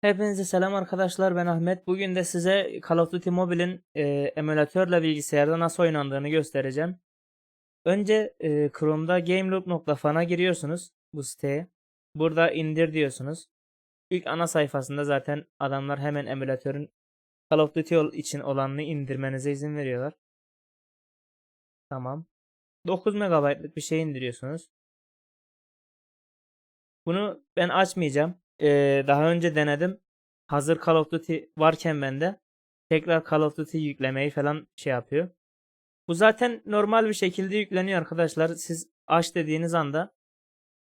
Hepinize selam arkadaşlar ben Ahmet. Bugün de size Call of Duty Mobile'in e, emülatörle bilgisayarda nasıl oynandığını göstereceğim. Önce e, Chrome'da gameloop.fan'a giriyorsunuz bu siteye. Burada indir diyorsunuz. İlk ana sayfasında zaten adamlar hemen emülatörün Call of Duty için olanını indirmenize izin veriyorlar. Tamam. 9 MB'lık bir şey indiriyorsunuz. Bunu ben açmayacağım. Ee, daha önce denedim. Hazır Call of Duty varken bende tekrar Call of Duty yüklemeyi falan şey yapıyor. Bu zaten normal bir şekilde yükleniyor arkadaşlar. Siz aç dediğiniz anda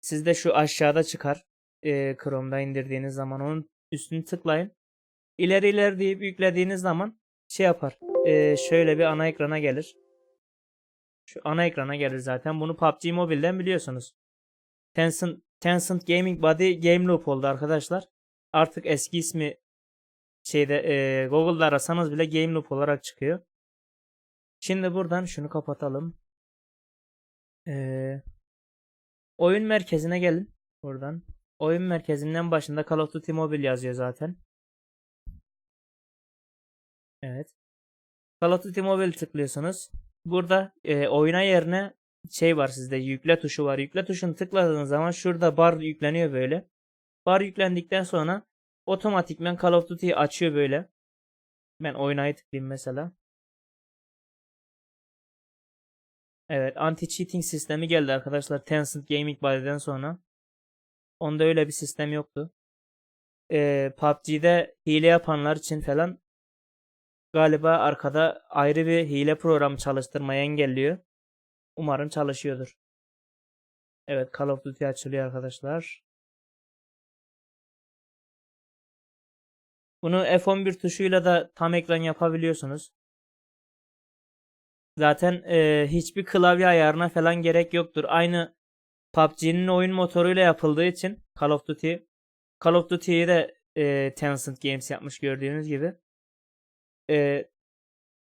sizde şu aşağıda çıkar. Ee, Chrome'da indirdiğiniz zaman onun üstünü tıklayın. İleri ileri deyip yüklediğiniz zaman şey yapar. Ee, şöyle bir ana ekrana gelir. Şu ana ekrana gelir zaten. Bunu PUBG Mobile'den biliyorsunuz. Tencent, Tencent Gaming Body Game Loop oldu arkadaşlar. Artık eski ismi şeyde e, Google'da arasanız bile Game Loop olarak çıkıyor. Şimdi buradan şunu kapatalım. Ee, oyun merkezine gelin. Buradan. Oyun merkezinden başında Call of Duty Mobile yazıyor zaten. Evet. Call of Duty Mobile tıklıyorsunuz. Burada e, oyuna yerine şey var sizde yükle tuşu var. Yükle tuşunu tıkladığınız zaman şurada bar yükleniyor böyle. Bar yüklendikten sonra otomatikmen Call of Duty'yi açıyor böyle. Ben oynayı tıklayayım mesela. Evet anti cheating sistemi geldi arkadaşlar Tencent Gaming Body'den sonra. Onda öyle bir sistem yoktu. Ee, PUBG'de hile yapanlar için falan galiba arkada ayrı bir hile programı çalıştırmayı engelliyor. Umarım çalışıyordur. Evet Call of Duty açılıyor arkadaşlar. Bunu F11 tuşuyla da tam ekran yapabiliyorsunuz. Zaten e, hiçbir klavye ayarına falan gerek yoktur. Aynı PUBG'nin oyun motoruyla yapıldığı için Call of Duty Call of Duty'yi de e, Tencent Games yapmış gördüğünüz gibi. E,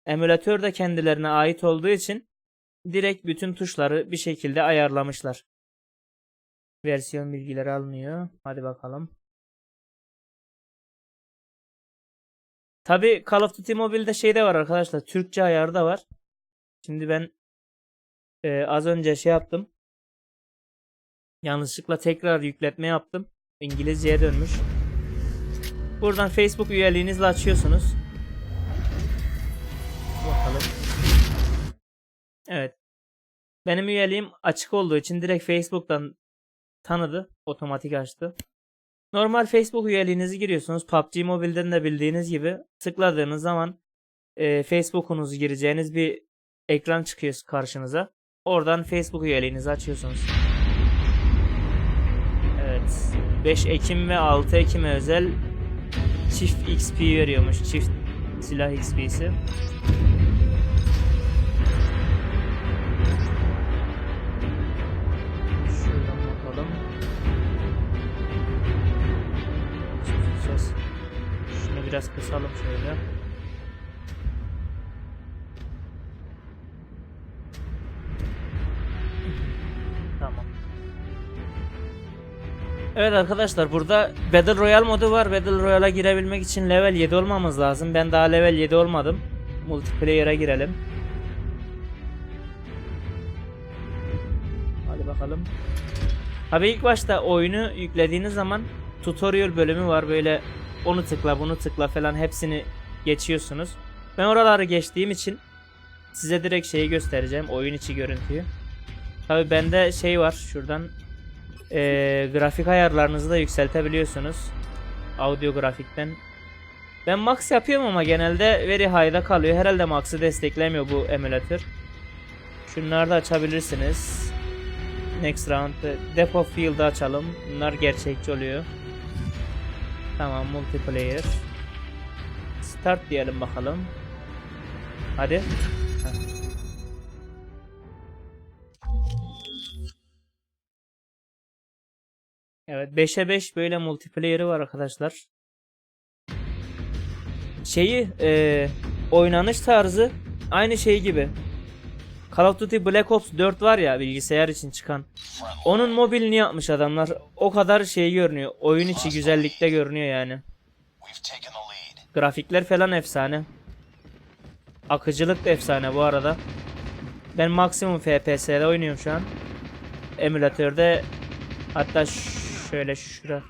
emülatör de kendilerine ait olduğu için direkt bütün tuşları bir şekilde ayarlamışlar. Versiyon bilgileri alınıyor. Hadi bakalım. Tabi Call of Duty Mobile'de şey de var arkadaşlar. Türkçe ayarı da var. Şimdi ben e, az önce şey yaptım. Yanlışlıkla tekrar yükletme yaptım. İngilizceye dönmüş. Buradan Facebook üyeliğinizle açıyorsunuz. Bakalım. Evet. Benim üyeliğim açık olduğu için direkt Facebook'tan tanıdı. Otomatik açtı. Normal Facebook üyeliğinizi giriyorsunuz. PUBG Mobile'den de bildiğiniz gibi tıkladığınız zaman e, Facebook'unuzu gireceğiniz bir ekran çıkıyor karşınıza. Oradan Facebook üyeliğinizi açıyorsunuz. Evet. 5 Ekim ve 6 Ekim'e özel çift XP veriyormuş. Çift silah XP'si. Biraz kısalım şöyle. Tamam. Evet arkadaşlar burada Battle Royale modu var. Battle Royale'a girebilmek için level 7 olmamız lazım. Ben daha level 7 olmadım. Multiplayer'a girelim. Hadi bakalım. Abi ilk başta oyunu yüklediğiniz zaman tutorial bölümü var böyle onu tıkla bunu tıkla falan hepsini geçiyorsunuz. Ben oraları geçtiğim için size direkt şeyi göstereceğim oyun içi görüntüyü. Tabi bende şey var şuradan eee, grafik ayarlarınızı da yükseltebiliyorsunuz. Audio grafikten. Ben max yapıyorum ama genelde very high'da kalıyor. Herhalde max'ı desteklemiyor bu emülatör. Şunları da açabilirsiniz. Next round Depot Field'ı açalım. Bunlar gerçekçi oluyor. Tamam multiplayer. Start diyelim bakalım. Hadi. Evet 5'e 5 böyle multiplayer'ı var arkadaşlar. Şeyi e, oynanış tarzı aynı şey gibi. Call of Duty Black Ops 4 var ya bilgisayar için çıkan. Onun mobilini yapmış adamlar. O kadar şey görünüyor. Oyun içi güzellikte görünüyor yani. Grafikler falan efsane. Akıcılık da efsane bu arada. Ben maksimum FPS'de oynuyorum şu an. Emülatörde hatta şöyle şura.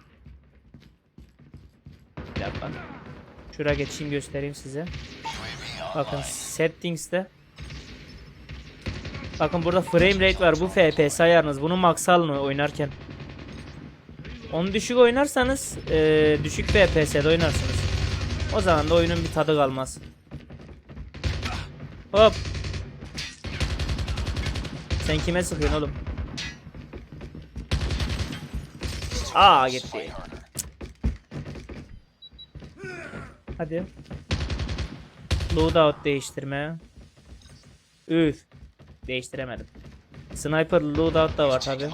Bir dakika. Şura geçeyim göstereyim size. Bakın settings'te. Bakın burada frame rate var. Bu FPS ayarınız. Bunu max alın oynarken. Onu düşük oynarsanız eee, düşük FPS'de oynarsınız. O zaman da oyunun bir tadı kalmaz. Hop. Sen kime sıkıyorsun oğlum? Aa gitti. Hadi. Loadout değiştirme. Üf. Değiştiremedim. Sniper loadout da var tabi.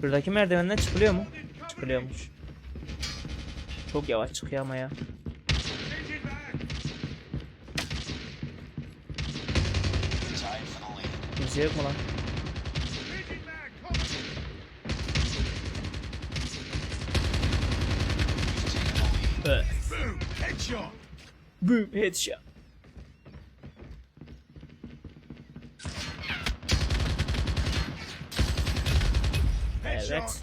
Şuradaki merdivenden çıkılıyor mu? Çıkılıyormuş. Çok yavaş çıkıyor ama ya. Kimse yok mu lan? Evet. Headshot. Boom headshot. Evet.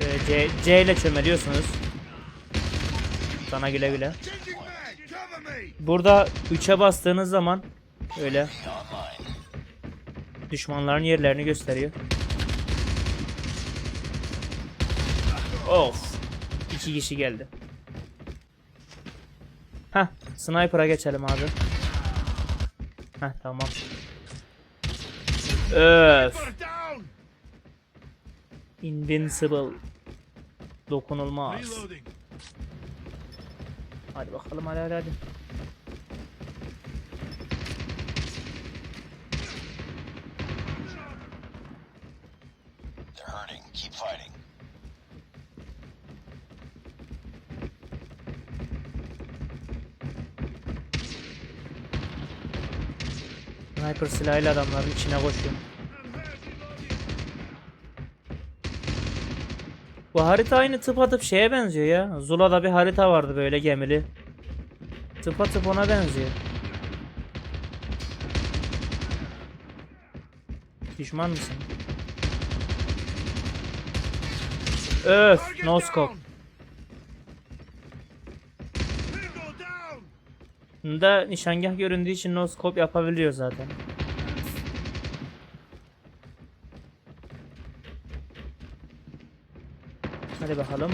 Ee, C, C ile çömeliyorsunuz. Sana güle güle. Burada 3'e bastığınız zaman öyle düşmanların yerlerini gösteriyor. Of. İki kişi geldi. Sniper'a geçelim abi. Heh, tamam. Öf. Invincible. Dokunulmaz. Hadi bakalım hadi hadi hadi. Sniper silahıyla adamların içine koşuyor. Bu harita aynı tıpatıp şeye benziyor ya. Zula'da bir harita vardı böyle gemili. Tıpatıp ona benziyor. Düşman mısın? Öf, no scope. Bunda nişangah göründüğü için no scope yapabiliyor zaten. Hadi bakalım.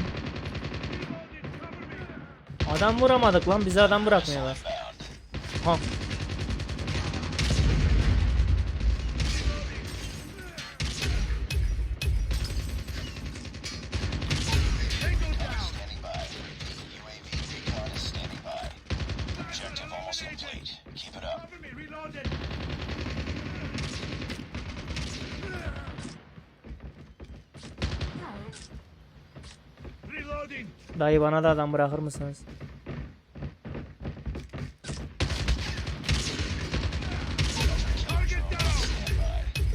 Adam vuramadık lan bize adam bırakmıyorlar. Ha. Me. Reloading. Dayı bana da adam bırakır mısınız?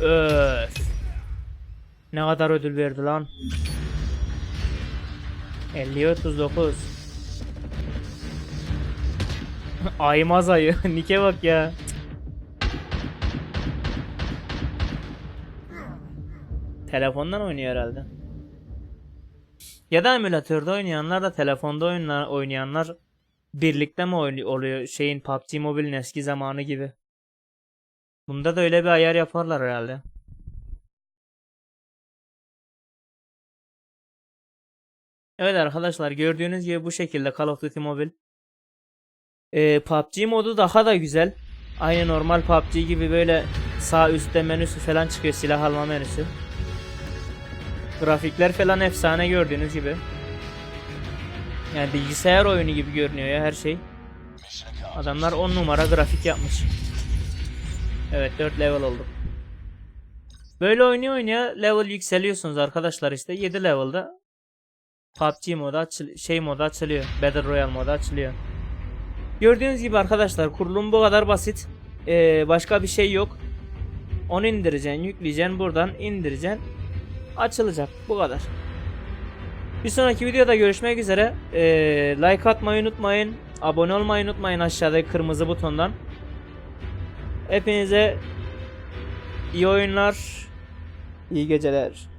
Öf. Ne kadar ödül verdi lan? 50 39. Aymaz ayı. Nike bak ya. Telefondan oynuyor herhalde. Ya da emülatörde oynayanlar da telefonda oyunlar, oynayanlar birlikte mi oluyor şeyin PUBG Mobile'in eski zamanı gibi. Bunda da öyle bir ayar yaparlar herhalde. Evet arkadaşlar gördüğünüz gibi bu şekilde Call of Duty Mobile. Ee, PUBG modu daha da güzel. Aynı normal PUBG gibi böyle sağ üstte menüsü falan çıkıyor silah alma menüsü. Grafikler falan efsane gördüğünüz gibi. Yani bilgisayar oyunu gibi görünüyor ya her şey. Adamlar 10 numara grafik yapmış. Evet 4 level olduk. Böyle oynuyor oynaya level yükseliyorsunuz arkadaşlar işte 7 level'da PUBG modu açıl şey modu açılıyor. Battle Royale modu açılıyor. Gördüğünüz gibi arkadaşlar kurulum bu kadar basit. Ee, başka bir şey yok. Onu indireceksin, yükleyeceksin, buradan indireceksin. Açılacak. Bu kadar. Bir sonraki videoda görüşmek üzere. Ee, like atmayı unutmayın. Abone olmayı unutmayın aşağıdaki kırmızı butondan. Hepinize iyi oyunlar. iyi geceler.